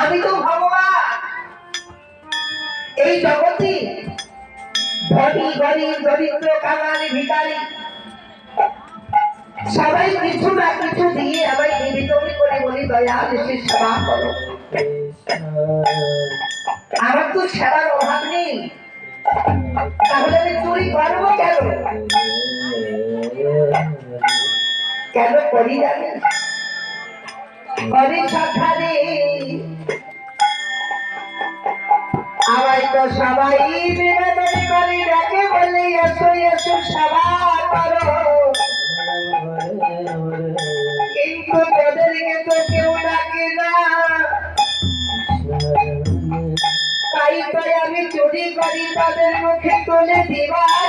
আমি তো ভগবান এই জগতে সবাই কিছু না কিছু দিয়ে আমায় নিবেদন করে বলি দয়াল এসে সেবা করো আমার তো সেবার অভাব নেই তাহলে আমি চুরি করব কেন? কেন করি জানি করি সখানে আমায় তো সবাই নিবেদন করি, ডাকে বলে এসো এসো সেবা করো কিন্তু তাদেরকে তো কেউ ডাকে না। তাই তাই আমি চুরি করি, তাদের মুখে তুলে দিবার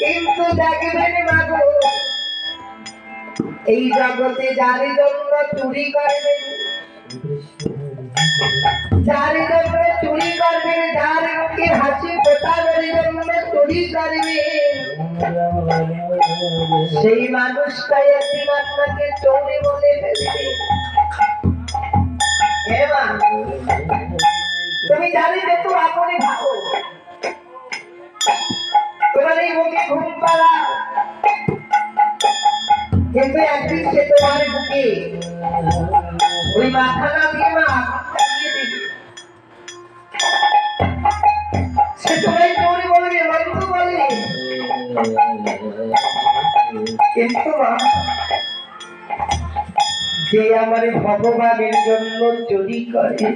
কিন্তু দেখবেন এই জগতে যার জন্য চুরি করবেন চুরি করবেন যার মুখে হাসি ফোটানোর জন্য চুরি করবেন সেই মানুষটাই একদিন আপনাকে চৌরি বলে ফেলবে। কিন্তু একদিন সে তোমার বুকে। ওই মাথাটা দিয়ে মা দিয়ে মা, যে আমার ভগবানের জন্য চুরি করে,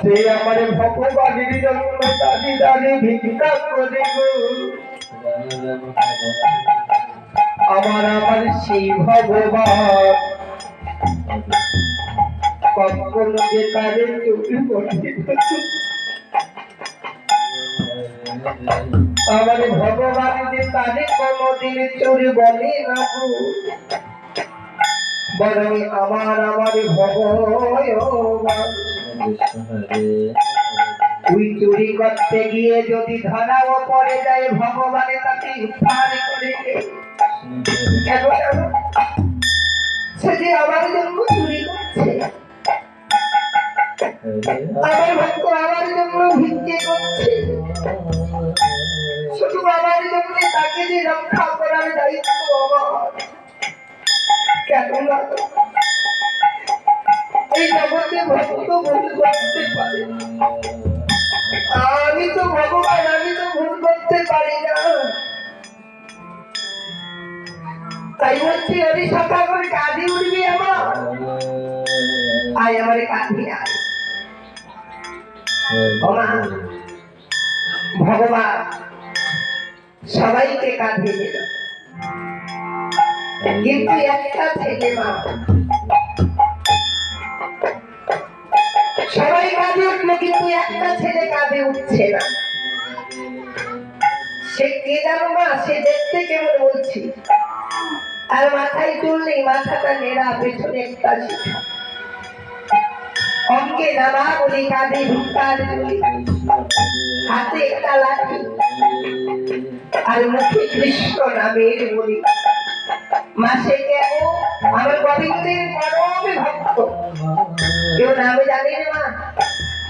সে আমার ভগবানের জন্য দাদি দাদি ভিক্ষা করে গো। আমার আমার সেই ভগবান। কখনো যে তারে করতে আমার ভগবান যে তারে কোনোদিন চুরি বলে না। বরং আমার আমার ভগবান। তুই চুরি করতে গিয়ে যদি ধরাও পড়ে যায়, ভগবানে তাকে উদ্ধার করে? সে যে আমার জন্য চুরি করছে। আমার ভক্ত আমার জন্য ভিক্ষে করছে। শুধু আমার জন্য তাকে যে রক্ষা করার দায়িত্ব আমার। কেন না? এই জগতে ভক্ত ভুল করতে পারে আমি তো ভগবান, আমি তো ভুল করতে পারি না। তাই বলছি, আমি সকাল করে কাঁধে উঠবি আমার আয়, আমার কাঁধে আয়। ভগবান সবাইকে কাঁধে নিল। কিন্তু একটা ছেলে মা সবাই কাঁধে উঠল কিন্তু একটা ছেলে কাঁধে উঠছে না। সে কে জানো মা? সে দেখতে কেমন বলছি। আর মাথায় চুল মাথাটা নেড়া পেছনে একটা শিখা অঙ্কে নামা বলি হাতে একটা লাঠি। আর মুখে কৃষ্ণ নামের বলি। মাসে কেন আমার গোবিন্দের পরমে ভক্ত। কেউ নামে জানি না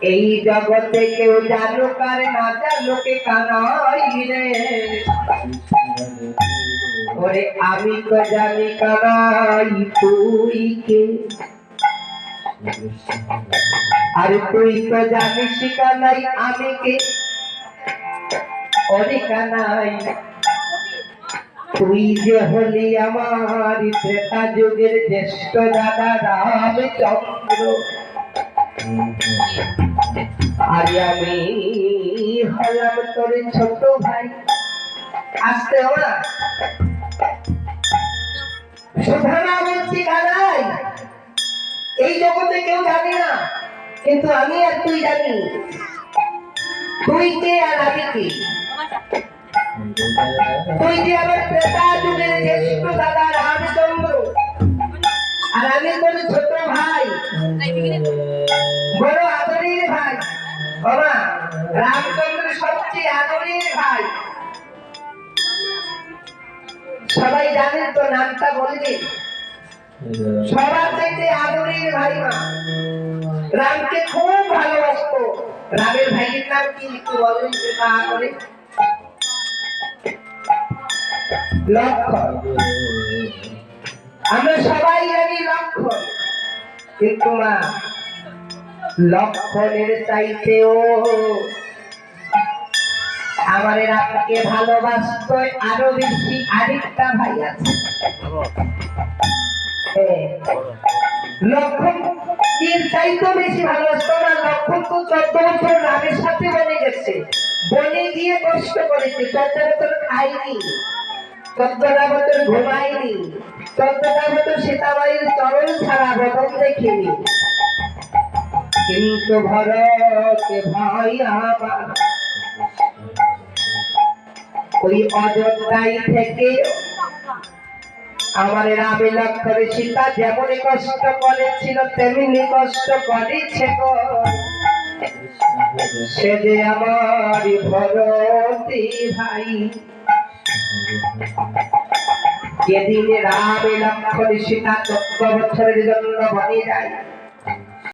এই জগতে কেউ জানুক আর না জানুকে কানাই রে। ওরে আমি তো জানি কানাই তুই কে? আর তুই তো জানিস কানাই আমি কে? ওরে কানাই তুই যে হলি আমার ত্রেতা যুগের জ্যেষ্ঠ দাদা রামচন্দ্র। আর আমি হলাম তোর ছোট ভাই। আসতে বলছি এই জগতে কেউ জানি না, কিন্তু আমি আর তুই জানি। তুই কে আর আমি কে? তুই আমার যুগের জ্যেষ্ঠ দাদা রামচন্দ্র। আর আমি তোর ছোট ভাই। সবাই জানেন তো নামটা বলবেন সবার চাইতে আদরের ভাই মা। রামকে খুব ভালোবাসতো। রামের ভাইয়ের নাম কি একটু বলেন করে? লক্ষণ। আমরা সবাই জানি লক্ষণ। কিন্তু মা লক্ষণের চাইতেও আমার রামকে ভালোবাসত আরও বেশি আরেকটা ভাই আছে। লক্ষণ চাইতেও বেশি ভালোবাসত? না লক্ষণ তো চোদ্দ বছর রামের সাথে বনে গেছে। বনে গিয়ে কষ্ট করেছে, চোদ্দ বছর খাইনি চোদ্দটা বছর ঘুমাইনি বছর চরণ ছাড়া বদল দেখিনি। কিন্তু ভরত ভাই আমার, ওই অযোধ্যায় থেকে আমার রামে লক্ষণে সীতা যেমন কষ্ট করেছিল, তেমনি কষ্ট করেছে সে যে আমার ভরতি ভাই যেদিন রামে লক্ষণ সীতা চোদ্দ বছরের জন্য বনে যায়।